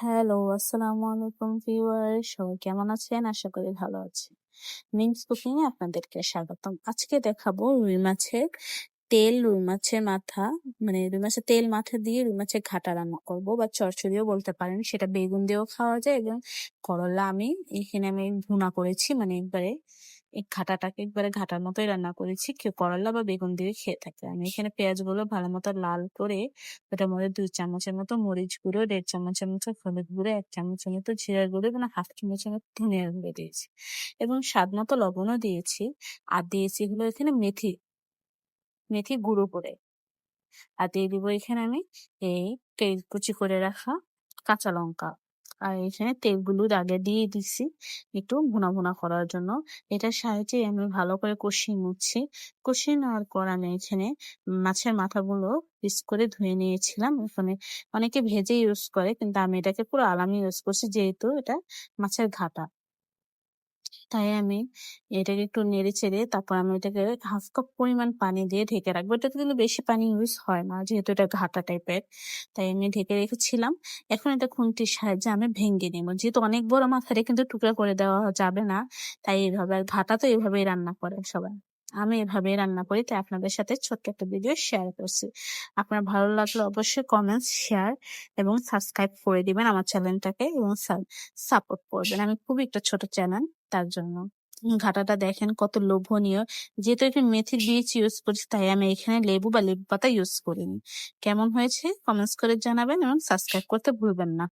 Hello, আসসালামু আলাইকুম viewers সবাই কেমন আছেন? আশা করি ভালো আছেন। মিমস কুকিং এ আপনাদেরকে স্বাগতম। আজকে দেখাবো রুই মাছের তেল, রুই মাছের মাথা মানে রুই মাছের তেল মাথা দিয়ে রুই মাছের ঘাটা রান্না করব বা চচ্চড়িও বলতে পারেন। সেটা বেগুন দিয়েও খাওয়া যায় এবং করলা আমি এখানে আমি ভুনা করেছি মানে একবারে এই ঘাটাটাকে একবারে ঘাটার মতোই রান্না করেছি। কেউ করলা বা বেগুন দিয়ে খেয়ে থাকে। আমি এখানে পেঁয়াজ পেঁয়াজগুলো ভালো মতো লাল করে ওটার মধ্যে ২ চামচের মতো মরিচ গুঁড়ো, ১.৫ চামচের মতো হলুদ গুঁড়ো, এক চামচের মতো জিরার গুঁড়ো এবং হাফ চামচের মতো ধনিয়ার গুঁড়ো দিয়েছি। এবং স্বাদ মতো লবণও দিয়েছি। আর দিয়েছি হলো এখানে মেথি। মেথি গুঁড়ো করে। আর দিয়ে দিব এখানে আমি এই কুচি করে রাখা কাঁচা লঙ্কা। আর এখানে তেলগুলো আগে দিয়ে দিছি একটু ভুনা ভুনা করার জন্য। এটার সাহায্যে আমি ভালো করে কষিয়ে নিচ্ছি। কষিয়ে নেওয়ার পর আমি এখানে মাছের মাথাগুলো পিস করে ধুয়ে নিয়েছিলাম। এখানে অনেকে ভেজে ইউজ করে, কিন্তু আমি এটাকে পুরো আলামি ইউজ করছি, যেহেতু এটা মাছের ঘাটা। তাই আমি এটাকে একটু নেড়ে চেড়ে তারপর আমি এটাকে হাফ কাপ পরিমাণ পানি দিয়ে ঢেকে রাখব। এটাতে কিন্তু বেশি পানি ইউজ হয় না, যেহেতু এটা ঘাটা টাইপের। তাই আমি ঢেকে রেখেছিলাম। এখন এটা খুন্তির সাহায্যে আমি ভেঙে নেব। যেহেতু অনেক বড় মাথারে কিন্তু টুকরা করে দেওয়া যাবে না। তাই এইভাবে ঘাটা তো এইভাবেই রান্না করে সবাই। আমি এভাবেই রান্না করি তাই আপনাদের সাথে ছোট্ট একটা ভিডিও শেয়ার করছি। আপনার ভালো লাগলে অবশ্যই কমেন্টস, শেয়ার এবং সাবস্ক্রাইব করে দিবেন আমার চ্যানেলটাকে এবং সাপোর্ট করবেন। আমি খুবই একটা ছোট চ্যানেল তার জন্য। ঘাটাটা দেখেন কত লোভনীয়। যেহেতু একটু মেথির বীজ ইউজ করছি তাই আমি এখানে লেবু বা লেবু পাতা ইউজ করিনি। কেমন হয়েছে কমেন্টস করে জানাবেন এবং সাবস্ক্রাইব করতে ভুলবেন না।